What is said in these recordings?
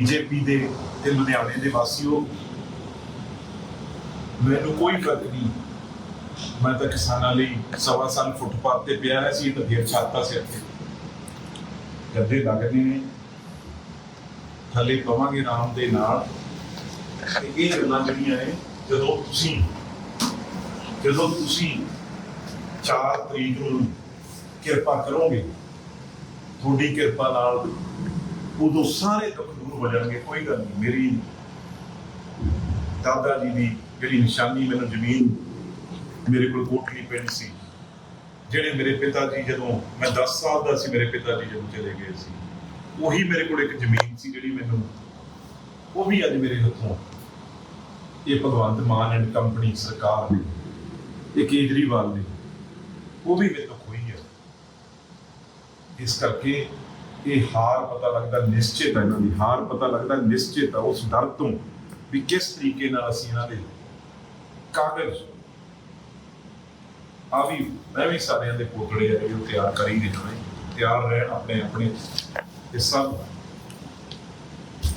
BJP ਦੇ ਤੇ ਲੁਧਿਆਣੇ ਦੇ ਵਾਸੀਓ, ਮੈਨੂੰ ਕੋਈ ਫ਼ਰਕ ਨਹੀਂ। ਮੈਂ ਤਾਂ ਕਿਸਾਨਾਂ ਲਈ ਸਵਾ ਸਾਲ ਫੁੱਟਪਾਥ ਤੇ ਪਿਆ ਹੈ ਸੀ ਤਾਂ ਢੇਰ ਛਾਤਾ ਸਿਰ ਤੇ। ਗੱਦੇ ਲੱਗਦੇ ਨੇ। ਥੱਲੇ ਪਵਾਂਗੇ ਆਰਾਮ ਦੇ ਨਾਲ। ਇਹ ਗੱਲਾਂ ਜਿਹੜੀਆਂ ਨੇ, ਜਦੋਂ ਤੁਸੀਂ ਜਦੋਂ ਤੁਸੀਂ 4 ਤਰੀਕ ਨੂੰ ਕਿਰਪਾ ਕਰੋਗੇ, ਤੁਹਾਡੀ ਕਿਰਪਾ ਨਾਲ ਉਦੋਂ ਸਾਰੇ ਦੁੱਖ ਹੋ ਜਾਣਗੇ, ਕੋਈ ਗੱਲ ਨਹੀਂ। ਮੇਰੀ ਦਾਦਾ ਜੀ ਦੀ ਜਿਹੜੀ ਨਿਸ਼ਾਨੀ ਮੈਨੂੰ ਜ਼ਮੀਨ ਮੇਰੇ ਕੋਲ ਕੋਠੀ ਪਿੰਡ ਸੀ, ਜਿਹੜੇ ਮੇਰੇ ਪਿਤਾ ਜੀ ਜਦੋਂ ਮੈਂ 10 ਸਾਲ ਦਾ ਸੀ, ਮੇਰੇ ਪਿਤਾ ਜੀ ਜਦੋਂ ਚਲੇ ਗਏ ਸੀ, ਉਹੀ ਮੇਰੇ ਕੋਲ ਇੱਕ ਜ਼ਮੀਨ ਸੀ ਜਿਹੜੀ ਮੈਨੂੰ, ਉਹ ਵੀ ਅੱਜ ਮੇਰੇ ਹੱਥੋਂ। ਇਹ ਭਗਵੰਤ ਮਾਨ ਐਂਡ ਕੰਪਨੀ ਸਰਕਾਰ ਨੇ, ਇਹ ਕੇਜਰੀਵਾਲ ਨੇ, ਉਹ ਵੀ ਮੇਰੇ ਤੋਂ ਖੋਈ ਹੈ ਇਸ ਕਰਕੇ ਇਹ ਹਾਰ ਪਤਾ ਲੱਗਦਾ ਨਿਸ਼ਚਿਤ ਹੈ ਇਹਨਾਂ ਦੀ, ਹਾਰ ਪਤਾ ਲੱਗਦਾ ਨਿਸ਼ਚਿਤ ਹੈ ਉਸ ਡਰ ਤੋਂ ਵੀ ਕਿਸ ਤਰੀਕੇ ਨਾਲ ਅਸੀਂ ਇਹਨਾਂ ਦੇ ਕਾਗਜ਼ ਆ ਵੀ ਮੈਂ ਵੀ ਸਾਰਿਆਂ ਦੇ ਪੋਤੜੇ ਆ ਜਿਹੜੇ ਤਿਆਰ ਕਰ ਹੀ ਰਹੇ ਤਿਆਰ ਰਹਿਣ ਆਪਣੇ ਆਪਣੇ ਇਹ ਸਭ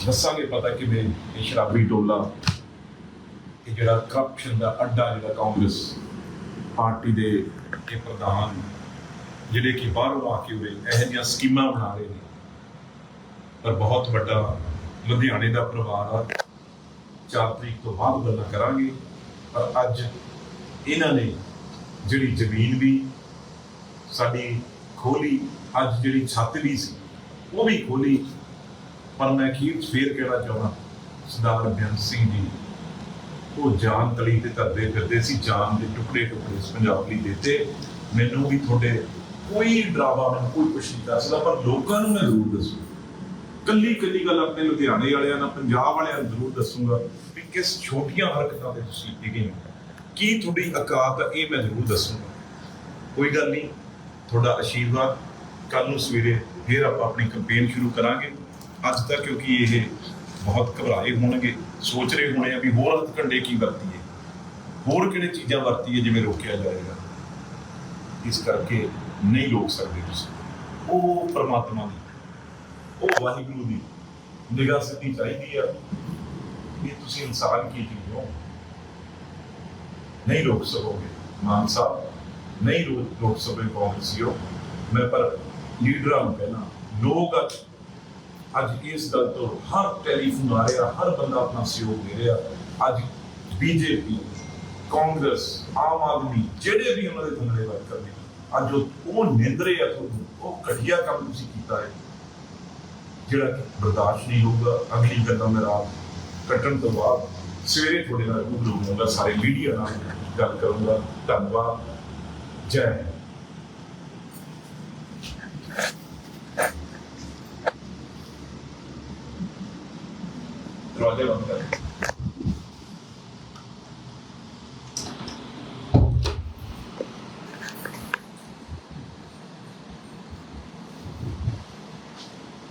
ਦੱਸਾਂਗੇ ਪਤਾ ਕਿ ਵੀ ਇਹ ਸ਼ਰਾਬੀ ਟੋਲਾ, ਇਹ ਜਿਹੜਾ ਕਰਪਸ਼ਨ ਦਾ ਅੱਡਾ ਜਿਹੜਾ ਕਾਂਗਰਸ ਪਾਰਟੀ ਦੇ ਇਹ ਪ੍ਰਧਾਨ ਜਿਹੜੇ ਕਿ ਬਾਹਰੋਂ ਆ ਕੇ ਉਰੇ ਇਹੋ ਜਿਹੀਆਂ ਸਕੀਮਾਂ ਬਣਾ ਰਹੇ ਨੇ। ਪਰ ਬਹੁਤ ਵੱਡਾ ਲੁਧਿਆਣੇ ਦਾ ਪਰਿਵਾਰ ਆ। 4 ਤਰੀਕ ਤੋਂ ਬਾਅਦ ਗੱਲਾਂ ਕਰਾਂਗੇ। ਪਰ ਅੱਜ ਇਹਨਾਂ ਨੇ ਜਿਹੜੀ ਜ਼ਮੀਨ ਵੀ, ਸਾਡੀ ਖੋਲੀ, ਅੱਜ ਜਿਹੜੀ ਛੱਤ ਵੀ ਸੀ, ਉਹ ਵੀ ਖੋਲੀ। ਪਰ ਮੈਂ ਅਖੀਰ 'ਚ ਫੇਰ ਕਹਿਣਾ ਚਾਹੁੰਦਾ, ਸਰਦਾਰ ਬੇਅੰਤ ਸਿੰਘ ਜੀ, ਉਹ ਜਾਨ ਤਲੀ ਤੇ ਧਰਦੇ ਫਿਰਦੇ ਸੀ, ਜਾਨ ਦੇ ਟੁਕੜੇ ਟੁਕੜੇ ਪੰਜਾਬ ਲਈ ਦਿੱਤੇ। ਮੈਨੂੰ ਵੀ ਤੁਹਾਡੇ ਕੋਈ ਡਰਾਵਾ, ਮੈਨੂੰ ਕੋਈ ਕੁਛ ਨਹੀਂ ਦੱਸਦਾ ਪਰ ਲੋਕਾਂ ਨੂੰ ਮੈਂ ਜ਼ਰੂਰ ਦੱਸੂ। ਕੱਲੀ ਕੱਲੀ ਗੱਲ ਆਪਣੇ ਲੁਧਿਆਣੇ ਵਾਲਿਆਂ ਨਾਲ, ਪੰਜਾਬ ਵਾਲਿਆਂ ਨੂੰ ਜ਼ਰੂਰ ਦੱਸੂਗਾ ਵੀ ਕਿਸ ਛੋਟੀਆਂ ਹਰਕਤਾਂ 'ਤੇ ਤੁਸੀਂ ਡਿਗੇ ਹੋ। ਕੀ ਤੁਹਾਡੀ ਔਕਾਤ ਹੈ ਇਹ ਮੈਂ ਜ਼ਰੂਰ ਦੱਸੂਗਾ। ਕੋਈ ਗੱਲ ਨਹੀਂ, ਤੁਹਾਡਾ ਆਸ਼ੀਰਵਾਦ ਕੱਲ ਨੂੰ ਸਵੇਰੇ ਫਿਰ ਆਪਾਂ ਆਪਣੀ ਕੈਂਪੇਨ ਸ਼ੁਰੂ ਕਰਾਂਗੇ। ਅੱਜ ਤੱਕ ਕਿਉਂਕਿ ਇਹ ਬਹੁਤ ਘਬਰਾਏ ਹੋਣਗੇ, ਸੋਚ ਰਹੇ ਹੋਣੇ ਆ ਵੀ ਹੋਰ ਹੱਥ ਕੰਡੇ ਕੀ ਵਰਤੀਏ। ਹੋਰ ਕਿਹੜੇ ਚੀਜ਼ਾਂ ਵਰਤੀਏ, ਜਿਵੇਂ ਰੋਕਿਆ ਜਾਏਗਾ। ਇਸ ਕਰਕੇ ਨਹੀਂ ਰੋਕ ਸਕਦੇ ਤੁਸੀਂ। ਉਹ ਪਰਮਾਤਮਾ ਦੀ ਉਹ ਵਾਹਿਗੁਰੂ ਦੀ ਨਿਗਾਹ ਸਿੱਧੀ ਚਾਹੀਦੀ ਆ ਇਹ ਤੁਸੀਂ ਇਨਸਾਨ ਕੀ ਚੀਜ਼ ਹੋ। ਨਹੀਂ ਰੋਕ ਸਕੋਗੇ। ਮਾਨ ਸਾਹਿਬ ਨਹੀਂ ਰੋਕ ਰੋਕ ਸਕੋਗੇ ਕਾਂਗਰਸੀਓ। ਮੈਂ ਪਰ ਲੀਡਰਾਂ ਨੂੰ ਕਹਿਣਾ ਲੋਕ ਅੱਜ ਅੱਜ ਇਸ ਗੱਲ ਤੋਂ ਹਰ ਟੈਲੀਫੋਨ ਆ ਰਿਹਾ ਹਰ ਬੰਦਾ ਆਪਣਾ ਸਹਿਯੋਗ ਦੇ ਰਿਹਾ। ਅੱਜ ਬੀਜੇਪੀ ਕਾਂਗਰਸ ਆਮ ਆਦਮੀ ਜਿਹੜੇ ਵੀ ਉਹਨਾਂ ਦੇ ਥੰਗੜੇ ਵਰਕ ਕਰਦੇ ਨੇ, ਅੱਜ ਉਹ ਨਿੰਦਰੇ ਆ ਤੁਹਾਨੂੰ, ਉਹ ਘਟੀਆ ਕੰਮ ਤੁਸੀਂ ਕੀਤਾ ਹੈ। ਜਿਹੜਾ ਬਰਦਾਸ਼ਤ ਨਹੀਂ ਹੋਊਗਾ, ਅਗਲੀ ਗੱਲਾਂ ਮੈਂ ਕੱਟਣ ਤੋਂ ਬਾਅਦ ਸਵੇਰੇ ਤੁਹਾਡੇ ਨਾਲ ਰੂਬਰੂ ਹੋਊਗਾ, ਸਾਰੇ ਮੀਡੀਆ ਨਾਲ ਗੱਲ ਕਰੂੰਗਾ। ਧੰਨਵਾਦ। ਜੈ ਹਿੰਦ। ਦਰਵਾਜ਼ੇ ਬੰਦ ਕਰ।